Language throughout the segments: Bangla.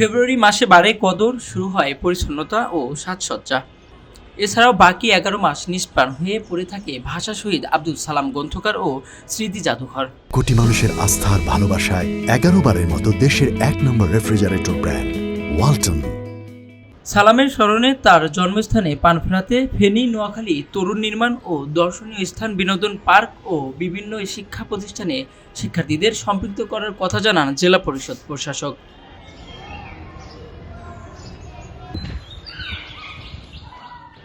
ফেব্রুয়ারি মাসে বাড়ে কদর শুরু হয় পরিচ্ছন্নতা ও সাজসজ্জা। এছাড়াও বাকি এগারো মাস নিষ্প্রাণ হয়ে পড়ে থাকে ভাষা শহীদ আব্দুল সালাম গ্রন্থকার ও স্মৃতি জাদুঘর। কোটি মানুষের আস্থার ভালোবাসায় এগারো বারের মতো দেশের এক নম্বর রেফ্রিজারেটর ব্র্যান্ড ওয়ালটন। সালামের স্মরণে তার জন্মস্থানে পান ফেরাতে ফেনী নোয়াখালী তরুণ নির্মাণ ও দর্শনীয় স্থান বিনোদন পার্ক ও বিভিন্ন শিক্ষা প্রতিষ্ঠানে শিক্ষার্থীদের সম্পৃক্ত করার কথা জানান জেলা পরিষদ প্রশাসক।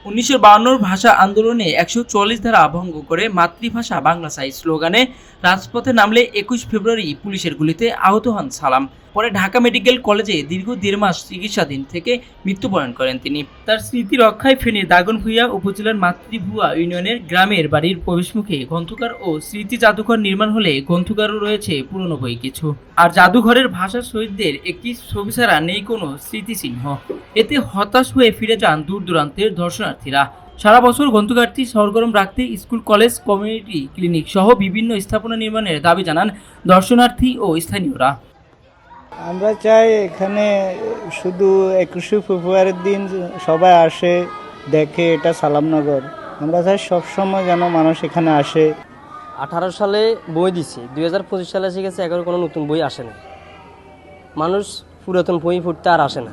উনিশশো ভাষা আন্দোলনে একশো চল্লিশ ধারা ভঙ্গ করে মাতৃভাষা বাংলা সাই স্লোগানে রাজপথে নামলে একুশ ফেব্রুয়ারি পুলিশের গুলিতে আহত হন সালাম। পরে ঢাকা মেডিকেল কলেজে দীর্ঘ দেড় মাস চিকিৎসাধীন থেকে মৃত্যুবরণ করেন তিনি। তার স্মৃতি রক্ষায় ফেনীর দাগনভূঞা উপজেলার মাতৃভুয়া ইউনিয়নের গ্রামের বাড়ির প্রবেশমুখে গ্রন্থকার ও স্মৃতি জাদুঘর নির্মাণ হলে গ্রন্থকারও রয়েছে পুরনো বই কিছু। আর জাদুঘরের ভাষা শহীদদের একটি ছবি ছাড়া নেই কোনো স্মৃতিচিহ্ন। এতে হতাশ হয়ে ফিরে যান দূর দূরান্তের দর্শনার্থীরা। সারা বছর গ্রন্থকারটি সরগরম রাখতে স্কুল, কলেজ, কমিউনিটি ক্লিনিক সহ বিভিন্ন স্থাপনা নির্মাণের দাবি জানান দর্শনার্থী ও স্থানীয়রা। আমরা চাই এখানে শুধু একুশে ফেব্রুয়ারির দিন সবাই আসে, দেখে, এটা সালামনগর। আমরা চাই সবসময় যেন মানুষ এখানে আসে। আঠারো সালে বই দিছে, দুই হাজার পঁচিশ সালে এসে গেছে, এখন কোনো নতুন বই আসে না। মানুষ পুরাতন বই ফুটতে আর আসে না।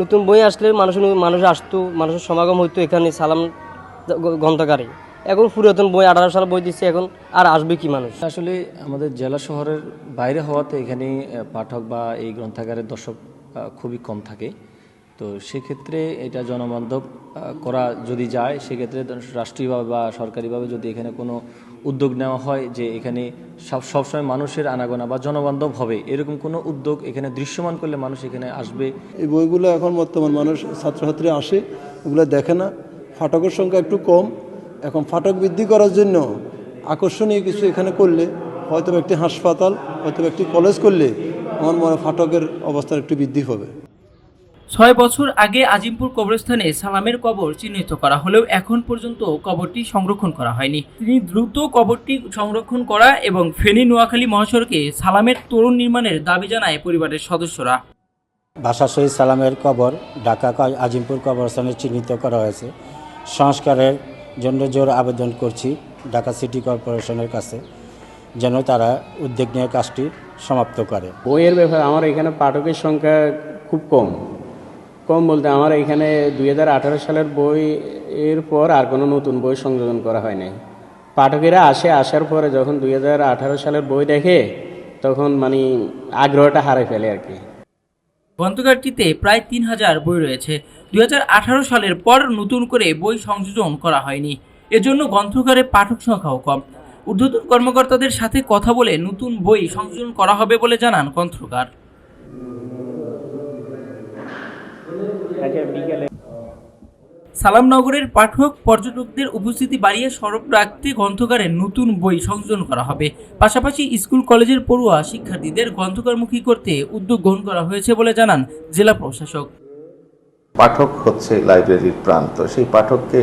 নতুন বই আসলে মানুষ মানুষ আসতো, মানুষের সমাগম হইতো এখানে সালাম গ্রন্থকারে এখন পুরাতন বই আঠারো সাল বই দিচ্ছে এখন আর আসবে কি মানুষ? আসলে আমাদের জেলা শহরের বাইরে হওয়াতে এখানে পাঠক বা এই গ্রন্থাগারের দর্শক খুবই কম থাকে। তো সেক্ষেত্রে এটা জনবান্ধব করা যদি যায় সেক্ষেত্রে রাষ্ট্রীয়ভাবে বা সরকারিভাবে যদি এখানে কোনো উদ্যোগ নেওয়া হয় যে এখানে সব সবসময় মানুষের আনাগোনা বা জনবান্ধব হবে এরকম কোনো উদ্যোগ এখানে দৃশ্যমান করলে মানুষ এখানে আসবে? এই বইগুলো এখন বর্তমান মানুষ ছাত্রছাত্রী আসে ওগুলো দেখে না। ফাটকের সংখ্যা একটু কম এখন ফাটক বৃদ্ধি করার জন্য আকর্ষণীয় কিছু এখানে করলে হয়তো একটি হাসপাতাল হয়তো একটি কলেজ করলে আমার মনে ফাটকের অবস্থার একটু বৃদ্ধি হবে। ছয় বছর আগে আজিমপুর কবরস্থানে সালামের কবর চিহ্নিত করা হলেও এখন পর্যন্ত কবরটি সংরক্ষণ করা হয়নি। তিনি দ্রুত কবরটি সংরক্ষণ করা এবং ফেনী নোয়াখালী মহাসড়কে সালামের তরুণ নির্মাণের দাবি জানায় পরিবারের সদস্যরা। ভাষা শহীদ সালামের কবর ঢাকা আজিমপুর কবরস্থানে চিহ্নিত করা হয়েছে। সংস্কারের জোর আবেদন করছি ঢাকা সিটি কর্পোরেশনের কাছে, যেন তারা উদ্যোগ নিয়ে কাজটি সমাপ্ত করে। বইয়ের ব্যাপারে আমার এখানে পাঠকের সংখ্যা খুব কম। কম বলতে আমার এখানে দুই হাজার আঠারো সালের বই এর পর আর কোনো নতুন বই সংযোজন করা হয় নাই। পাঠকেরা আসে, আসার পরে যখন দুই হাজার আঠারো সালের বই দেখে, তখন মানে আগ্রহটা হারে ফেলে আর কি। গ্রন্থগারটিতে প্রায় তিন হাজার বই রয়েছে। দুই হাজার আঠারো সালের পর নতুন করে বই সংযোজন করা হয়নি। এজন্য গ্রন্থাগারে পাঠক সংখ্যাও কম। ঊর্ধ্বতন কর্মকর্তাদের সাথে কথা বলে নতুন বই সংযোজন করা হবে বলে জানান গ্রন্থকার সালামনগরের পাঠক পর্যটকদের উপস্থিতি বাড়িয়ে সরব রাখতে গ্রন্থকারে নতুন বই সংযোজন করা হবে। পাশাপাশি স্কুল, কলেজের পড়ুয়া শিক্ষার্থীদের গ্রন্থকারমুখী করতে উদ্যোগ গ্রহণ করা হয়েছে বলে জানান জেলা প্রশাসক। পাঠক হচ্ছে লাইব্রেরির প্রান্ত। সেই পাঠককে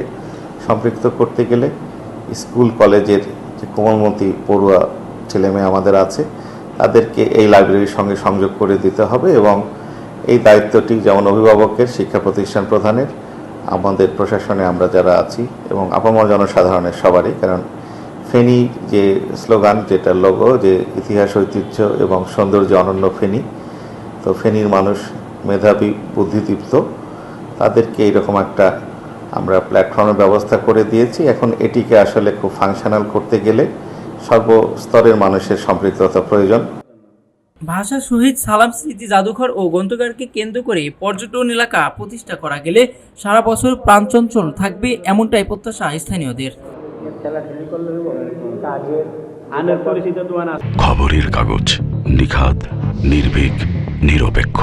সম্পৃক্ত করতে গেলে স্কুল, কলেজের যে কোমলমতি পড়ুয়া ছেলেমেয়ে আমাদের আছে, তাদেরকে এই লাইব্রেরির সঙ্গে সংযোগ করে দিতে হবে এবং এই দায়িত্বটি যেমন অভিভাবকের, শিক্ষা প্রতিষ্ঠান প্রধানের আমাদের প্রশাসনে আমরা যারা আছি এবং আপামর জনসাধারণের সবারই, কারণ ফেনী যে স্লোগান, যেটা লোগো যে ইতিহাস, ঐতিহ্য এবং সৌন্দর্য অনন্য ফেনী, তো ফেনীর মানুষ মেধাবী, বুদ্ধিদীপ্ত, তাদেরকে এরকম একটা আমরা প্ল্যাটফর্মের ব্যবস্থা করে দিয়েছি। এখন এটিকে আসলে খুব ফাংশনাল করতে গেলে সর্বস্তরের মানুষের সম্পৃক্ততা প্রয়োজন। ভাষা শহীদ সালাম স্মৃতি জাদুঘর ও গ্রন্থগারকে কেন্দ্র করে পর্যটন এলাকা প্রতিষ্ঠা করা গেলে সারা বছর প্রাণচঞ্চল থাকবে এমনটাই প্রত্যাশা স্থানীয়দের। খবরের কাগজ নিখাদ, নির্ভীক, নিরপেক্ষ।